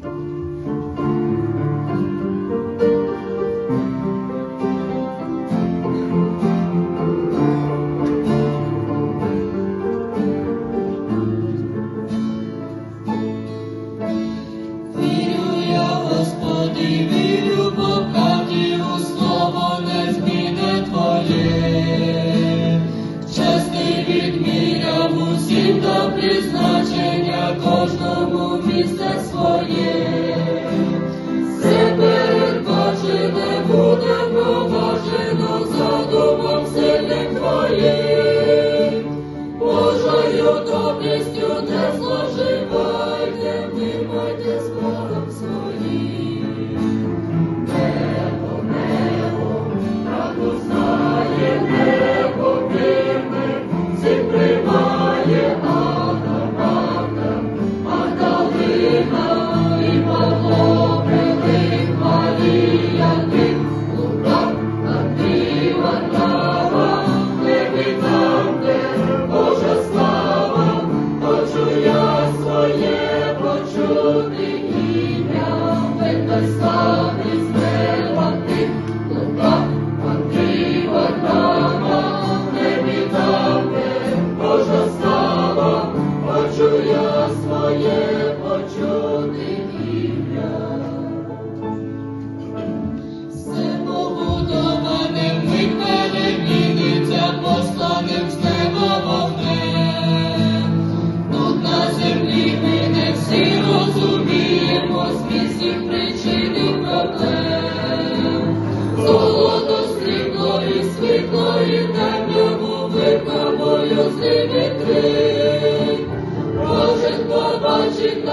Virüja was born. радістю тепло. Holy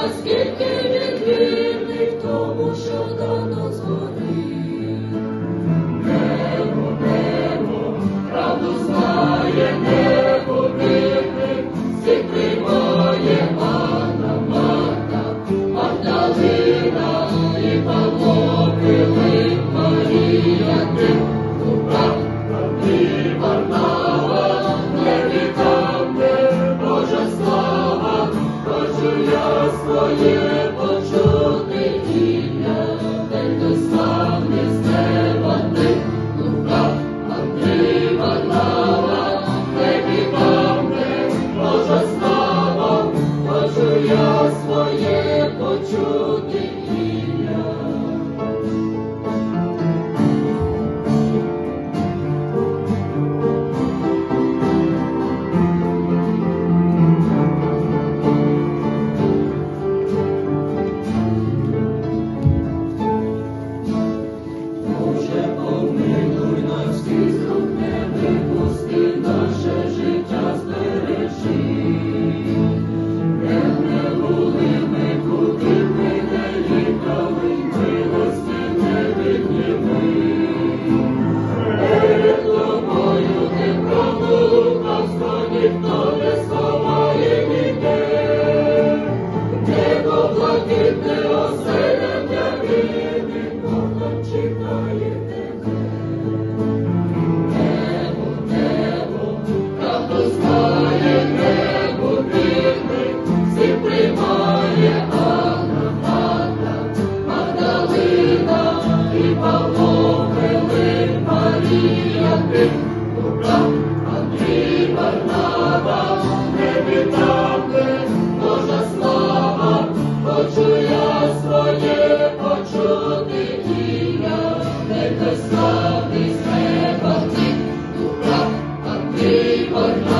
Özgürlük bir tomuşu хотіли почути ім'я, та й тих, Лука, Андрій, Варнава, Тебі Божа слава, хочу я своє почути ім'я. Ходити оселення диві, Богом чекаєте небо, небо, так небо дивний, всі приймає Анна, Анна, Магдалина і Павло Велик, Марія, ти, Лука, Андрій, Варнава. Thank you.